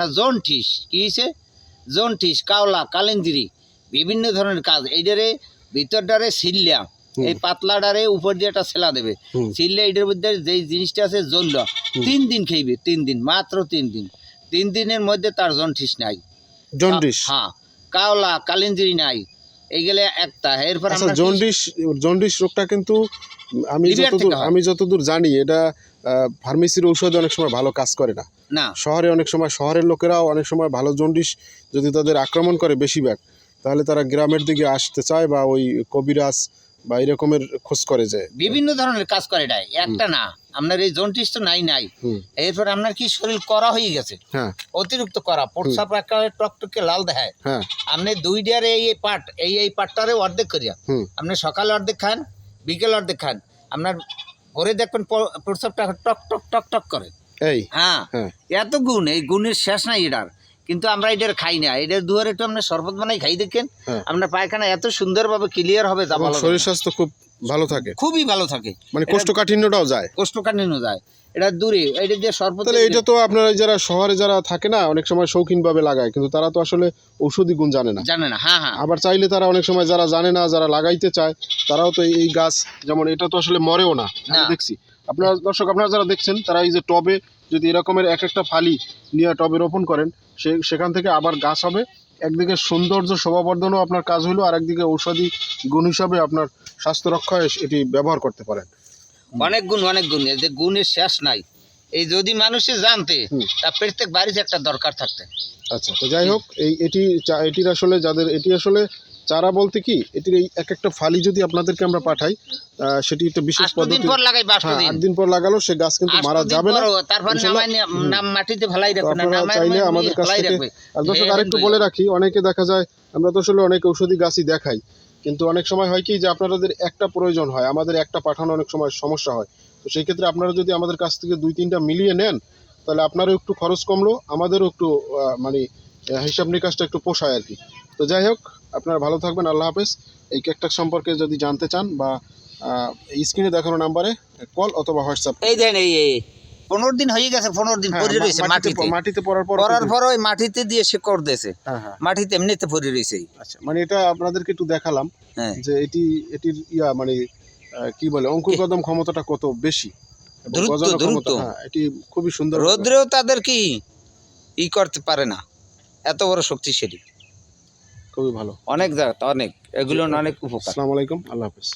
না জন্ঠিস কি হয়েছে জন্ঠিস কাওলা কালেন্দিরি বিভিন্ন ধরনের কাজ। এইটারে ভিতরটারে সিল্লা। এই পাতলাটারে উপর দিয়ে একটা সেলা দেবে। সিল্লা এটার মধ্যে যেই জিনিসটা আছে জল্ল তিন দিন খেয়েবে তিন দিন মাত্র তিন দিন। তিন দিনের মধ্যে তার জন্ঠিস নাই। জন্ডিস? হ্যাঁ কাওলা কালেন্দিরি নাই। এইগুলো একটা। এরপর আচ্ছা জন্ডিস জন্ডিস রোগটা কিন্তু আমি যতদূর আমি যতদূর জানি এটা ফার্মেসির ঔষধে অনেক সময় ভালো কাজ করে না। না। শহরে অনেক সময় শহরের লোকেরাও অনেক সময় ভালো জন্ডিস যদি তাদের আক্রমণ করে বেশিরভাগ তাহলে তারা গ্রামের দিকে আসতে চায় বা ওই কবিরাজ বা এরকমের খোঁজ করে যায় বিভিন্ন ধরনের কাজ করে এটা একটা না আপনার এই জন্টিস তো নাই নাই। এরপর আপনার কি শরীর করা হয়ে গেছে? হ্যাঁ। অতিরিক্ত করা প্রস্রাব একেবারে টকটকে লাল দেখায়। হ্যাঁ। আপনি দুইটার এই এই পাট এই এই পাটটারে অর্ধেক করিয়া আপনি সকালে অর্ধেক খান বিকেল অর্ধেক খান আপনার ভোরে দেখবেন প- প্রস্রাবটা টক টক টক টক করে। এই। হ্যাঁ। হ্যাঁ। এত গুণ এই গুণের শেষ নাই এটার। কিন্তু আমরা এটার খাই না। এটার দুয়ারে একটু আপনার শরবত বানাই খাই দেখেন। হ্যাঁ। আপনার পায়খানা এত সুন্দরভাবে ক্লিয়ার হবে তা শরীর স্বাস্থ্য খুব ভালো থাকে। খুবই ভালো থাকে। মানে কোষ্ঠকাঠিন্যটাও যায়। কোষ্ঠকাঠিন্য যায়। এটা দূরে এটা দিয়ে শরবত এটা তো আপনারা যারা শহরে যারা থাকে না অনেক সময় শৌখিনভাবে লাগায় কিন্তু তারা তো আসলে ঔষধি গুণ জানে না। জানে না হ্যাঁ হ্যাঁ। আবার চাইলে তারা অনেক সময় যারা জানে না যারা লাগাইতে চায় তারাও তো এই- গাছ যেমন এটা তো আসলে মরেও না। দেখছি। আপনারা দর্শক আপনারা যারা দেখছেন তারা এই যে টবে যদি এরকমের এক একটা ফালি নিয়ে টবে রোপণ করেন সে সেখান থেকে আবার গাছ হবে। একদিকে সৌন্দর্য শোভাবর্ধনও আপনার কাজ হলো আর একদিকে ঔষধি গুণ হিসাবে আপনার স্বাস্থ্য রক্ষায় এটি ব্যবহার করতে পারেন। অনেক গুণ অনেক গুণ। যে গুণের শেষ নাই। এই যদি মানুষে জানতে। তা প্রত্যেক বাড়িতে একটা দরকার থাকতে। আচ্ছা তো যাই হোক এই এটি এটির আসলে যাদের এটি আসলে চারা বলতে কি এটির এই এক একটা ফালি যদি আপনাদেরকে আমরা পাঠাই সেটি একটা বিশেষ দিন পদ্ধতি হ্যাঁ দিন। আট দিন পর লাগালো সে গাছ কিন্তু মারা যাবে না। চাইলে আমাদের কাছ থেকে আর দর্শক আরেকটু বলে রাখি অনেকে দেখা যায় আমরা তো আসলে অনেক ঔষধি গাছই দেখাই কিন্তু অনেক সময় হয় কি যে আপনাদের একটা প্রয়োজন হয় আমাদের একটা পাঠানো অনেক সময় সমস্যা হয়। তো সেই ক্ষেত্রে আপনারা যদি আমাদের কাছ থেকে দুই তিনটা মিলিয়ে নেন তাহলে আপনারও একটু খরচ কমলো আমাদেরও একটু আহ, মানে হিসাব নিকাশটা একটু পোষায় আর কি। তো যাই হোক আপনারা ভালো থাকবেন আল্লাহ হাফেজ। এই কেকটাক সম্পর্কে যদি জানতে চান বা স্ক্রিনে দেখানো নাম্বারে কল অথবা হোয়াটসঅ্যাপ এই দেন এই পনেরো দিন হয়ে গেছে পনেরো দিন পরে রয়েছে হ্যাঁ, মাটিতে মাটিতে। পড়ার পর পরার পর ওই মাটিতে দিয়ে সে কর দিয়েছে। হ্যাঁ হ্যাঁ। মাটিতে এমনিতে পরে রয়েছে আচ্ছা মানে এটা আপনাদেরকে একটু দেখালাম হ্যাঁ। যে এটি এটির ইয়া মানে কি বলে অঙ্কুর কদম ক্ষমতাটা কত বেশি? দ্রুত, দ্রুত। হ্যাঁ এটি খুবই সুন্দর রৌদ্রেও তাদের কি ই করতে পারে না? এত বড় শক্তিশালী। খুবই ভালো। অনেক জায়গা অনেক। এগুলো অনেক উপকার। আসসালামু আলাইকুম আল্লাহ হাফেজ।